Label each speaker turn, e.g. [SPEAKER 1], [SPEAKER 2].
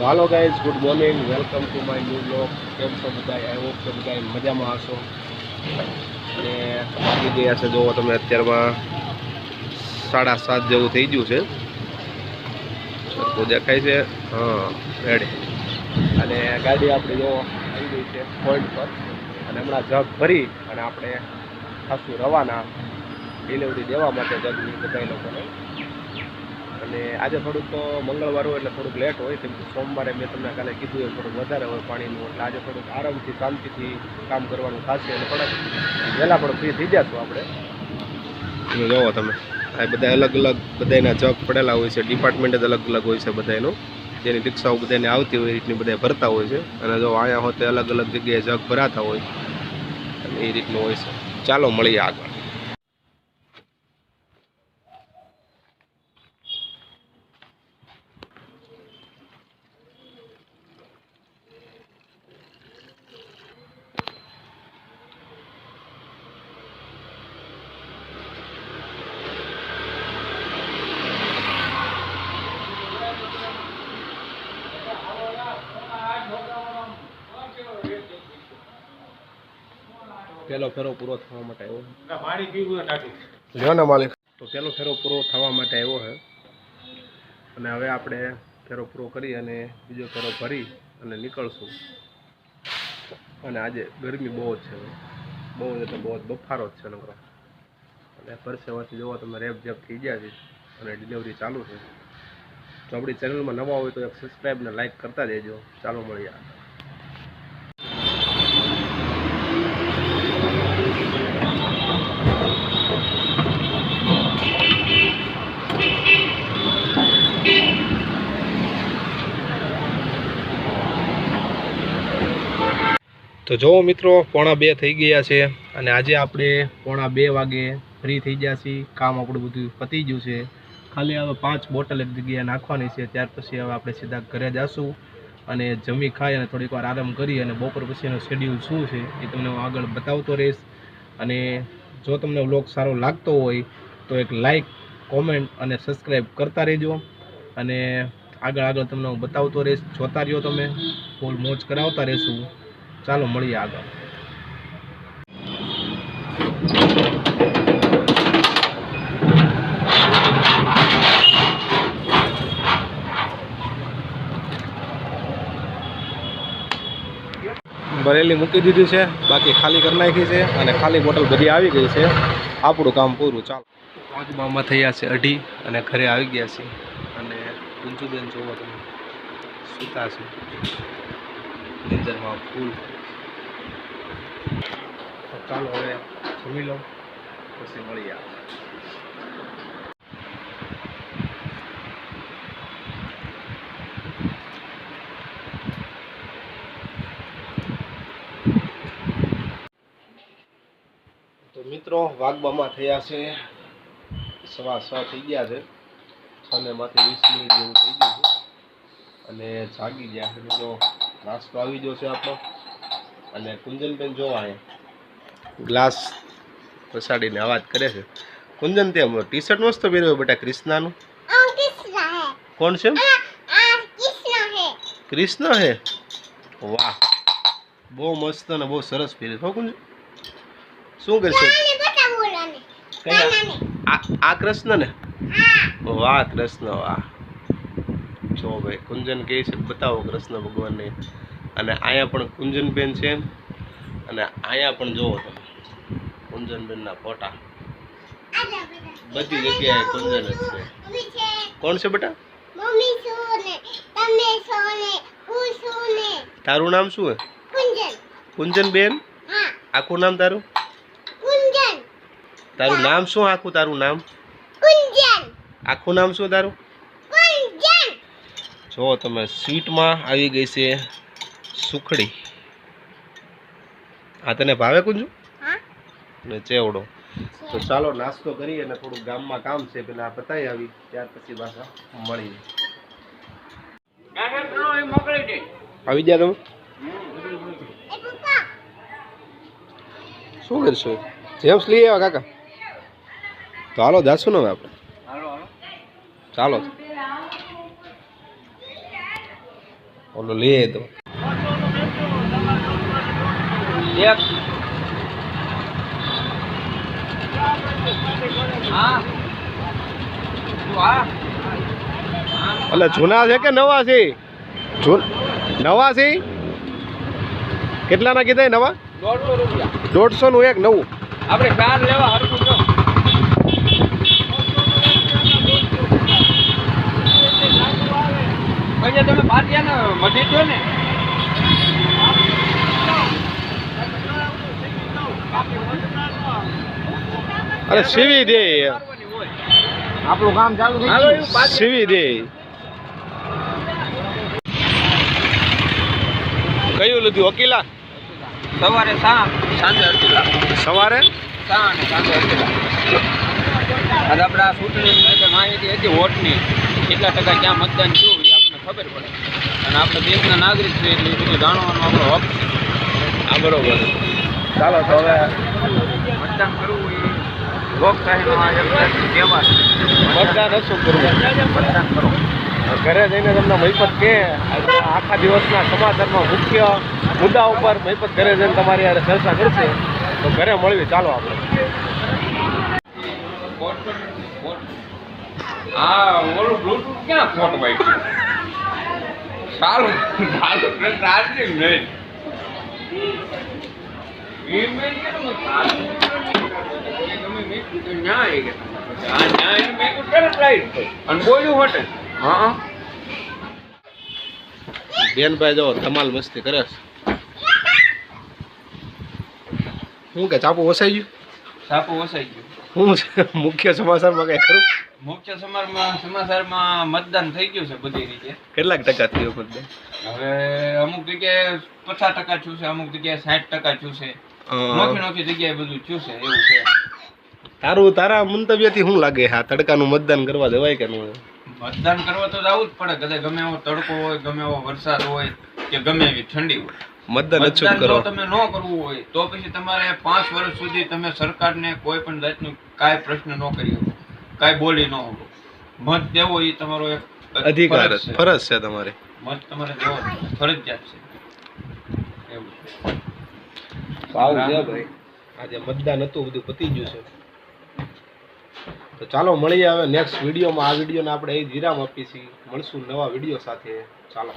[SPEAKER 1] તો હાલો guys good morning welcome to my new blog કેમ છો બધા આઈ હોપ કે બધા મજામાં હશો. અને વાગી ગયા છે જોવો તમે અત્યારમાં સાડા સાત જેવું થઈ ગયું છે. સરખું દેખાય છે. હા રેડી અને ગાડી આપણી જો આવી ગઈ છે પોઈન્ટ પર. અને હમણાં જગ ભરી અને આપણે ખાસું રવાના ડિલિવરી દેવા માટે જગની બધા લોકોને. અને આજે થોડુંક તો મંગળવાર હોય એટલે થોડુંક લેટ હોય, કેમ કે સોમવારે મેં તમને કાલે કીધું એમ થોડુંક વધારે હોય પાણીનું, એટલે આજે થોડુંક આરામથી, શાંતિથી કામ કરવાનું થશે અને થોડાક વહેલા પણ ફ્રી થઈ જશું આપણે. જોવો તમે. આ બધા અલગ અલગ બધાના જગ પડેલા હોય છે ડિપાર્ટમેન્ટ જ અલગ અલગ હોય છે બધાનું જેની રિક્ષાઓ બધાને આવતી હોય એ રીતની બધા ભરતા હોય છે. અને જો અહીંયા હોતે અલગ અલગ જગ્યાએ જગ ભરાતા હોય, અને એ રીતનું હોય છે. ચાલો મળીએ આગળ. પેલો ફેરો પૂરો થવા માટે આવ્યો લ્યો ને માલિક. તો પહેલો ફેરો પૂરો થવા માટે આવ્યો છે. અને હવે આપણે ફેરો પૂરો કરી અને બીજો ફેરો ભરી અને નીકળશું. અને આજે ગરમી બહુ જ છે. બહુ જ એટલે બહુ જ બફારો જ છે નકરો. અને પરસેવાથી જોવો તમે રેપ જેપ થઈ ગયા છે. અને ડિલિવરી ચાલુ છે. જો આપણી ચેનલમાં નવા હોય તો એક સબસ્ક્રાઈબ ને લાઈક કરતા દેજો ચાલો મળીએ તો જુઓ મિત્રો, પોણા બે થઈ ગયા છે અને આજે આપણે પોણા બે વાગે ફ્રી થઈ ગયા છીએ. કામ આપણું બધું પતી ગયું છે. ખાલી હવે પાંચ બોટલ એક જગ્યાએ નાખવાની છે. ત્યાર પછી હવે આપણે સીધા ઘરે જઈશું અને જમી ખાઈ અને થોડીક વાર આરામ કરી અને બપોર પછીનો શેડ્યુલ શું છે એ તમને હું આગળ બતાવતો રહીશ. અને જો તમને વ્લોગ સારો લાગતો હોય તો એક લાઈક કોમેન્ટ અને સબસ્ક્રાઈબ કરતા રહેજો. અને આગળ આગળ તમને હું બતાવતો રહીશ. જોતા રહ્યો તમે. ફૂલ મોજ કરાવતા રહેશું. ચાલો મળીએ આગળ. ભરેલી મૂકી દીધી છે બાકી ખાલી કરી નાખી છે અને ખાલી બોટલ બધી આવી ગઈ છે. આપણું કામ પૂરું ચાલો. પાંચમામાં થયા છે અઢી અને ઘરે આવી ગયા છે અને ગુંજુબેન જોવો તમે. સૂતા છે. નીંદરમાં ફૂલ. તો ચાલો હવે જમી લો પછી મળીએ તો મિત્રો વાગબામાં થયા છે સવા છ થઈ ગયા છે. છ ને માંથી વીસ મિનિટ જેવું થઈ ગયું છે. અને જાગી ગયા છે જો નાસ્તો આવી ગયો છે આપણો. અને કુંજનબેન જોવા અહીંયા ગ્લાસ પસાડીને અવાજ કરે છે. કુંજન તે ટી શર્ટ મસ્ત પહેર્યો બેટા કૃષ્ણનું? કોણ છે? કૃષ્ણ હે. વાહ. બહુ મસ્ત અને બહુ સરસ પહેર્યું હો કુંજન શું કરશે કયા? આ આ કૃષ્ણ ને વાહ કૃષ્ણ વાહ. જો ભાઈ કુંજન કહે છે બતાવો કૃષ્ણ ભગવાનને. અને અહીંયા પણ કુંજનબેન છે. અને અહીંયા પણ જોવો તમે કુંજનબેનના ફોટા. બધી જગ્યાએ કુંજન જ છે. કોણ છે બેટા? તારું નામ શું હે?
[SPEAKER 2] કુંજન.
[SPEAKER 1] કુંજનબેન? આખું નામ તારું? તારું નામ શું? આખું તારું નામ? આખું નામ શું તારું? જો તમે સ્વીટમાં આવી ગઈ છે સુખડી. આ તને ભાવે કુંજુ? ને ચેવડો. તો ચાલો નાસ્તો કરી અને થોડું ગામમાં કામ છે પેલા આ પતાવી આવી ત્યાર પછી પાછા મળીએ. આવી ગયા તમે? શું કરશો? જેમ્સ લઈ આવ્યા કાકા? તો હાલો જાશું ને હવે આપણે. ચાલો. ઓલો લે તો.
[SPEAKER 3] એક.
[SPEAKER 1] એટલે જૂના છે કે નવા છે? નવા છે? કેટલાના કીધા નવા?
[SPEAKER 3] દોઢસો રૂપિયા.
[SPEAKER 1] દોઢસો નું એક નવું.
[SPEAKER 3] આપણે કાર લેવા મઢી ને.
[SPEAKER 1] અરે સીવી દે.
[SPEAKER 3] આપણું કામ ચાલુ
[SPEAKER 1] સીવી દે. કયું લીધું? વકીલા
[SPEAKER 3] સવારે સાંજે. અડધીલા
[SPEAKER 1] સવારે?
[SPEAKER 3] સાંજે અડધીલા અને આપણે આ ચૂંટણી માહિતી હતી વોટની. કેટલા ટકા ક્યાં મતદાન થયું? ખબર પડે. અને આપણે દેશના નાગરિક છે એટલે એ બધું જાણવાનો આપણો હક
[SPEAKER 1] હા બરોબર. ચાલો તો હવે
[SPEAKER 3] મતદાન કરવું એ લોકશાહીનો આ છે.
[SPEAKER 1] મતદાન શું કરવું?
[SPEAKER 3] મતદાન કરો.
[SPEAKER 1] ઘરે જઈને તમને મહિપત કે આખા દિવસના સમાચારમાં મુખ્ય મુદ્દા ઉપર મહિપત ઘરે જઈને તમારી હારે ચર્ચા કરશે, તો ઘરે મળવી ચાલો આપણે.
[SPEAKER 3] હા ઓલું બ્લૂટૂથ ક્યાં ખોટ વાગ્યું સારું સારું પ્રશ્ન નહીં
[SPEAKER 1] બેનભાઈ જો ધમાલ મસ્તી કરે શું કે ચાપુ વસાઈ ગયું?
[SPEAKER 3] ચાપુ વસાઈ ગયું.
[SPEAKER 1] છે? મુખ્ય સમાચારમાં કઈ ખરું?
[SPEAKER 3] મુખ્ય સમાચારમાં સમાચારમાં મતદાન થઈ ગયું છે બધી રીતે.
[SPEAKER 1] કેટલાક ટકા થયું મતદાન?
[SPEAKER 3] હવે અમુક જગ્યાએ પચાસ ટકા થયું છે અમુક જગ્યાએ સાઠ ટકા થયું છે. નોખી નોખી જગ્યાએ બધું થયું છે એવું છે.
[SPEAKER 1] તારું તારા મંતવ્યથી શું લાગે? હા તડકાનું મતદાન કરવા દેવાય કે ન
[SPEAKER 3] મતદાન કરવા તો જવું જ પડે. કદાચ ગમે એવો તડકો હોય ગમે એવો વરસાદ હોય કે ગમે એવી ઠંડી હોય.
[SPEAKER 1] મતદાન અચૂક કરો
[SPEAKER 3] તમે ન કરવું હોય તો પછી તમારે પાંચ વર્ષ સુધી તમે સરકારને કોઈ પણ જાતનું કાંઈ પ્રશ્ન ન કરી શકો કાંઈ બોલી ન શકો. મત દેવો એ તમારો એક
[SPEAKER 1] અધિકાર
[SPEAKER 3] ફરજ છે.
[SPEAKER 1] ફરજ છે તમારી.
[SPEAKER 3] મત તમારે દેવો ફરજિયાત છે. એવું
[SPEAKER 1] છે. ભાઈ. આજે મતદાન હતું બધું પતી ગયું છે. તો ચાલો મળીએ હવે નેક્સ્ટ વિડીયોમાં. આ વિડીયોને આપણે એ જ વિરામ આપીએ છીએ. મળશું નવા વીડિયો સાથે. ચાલો.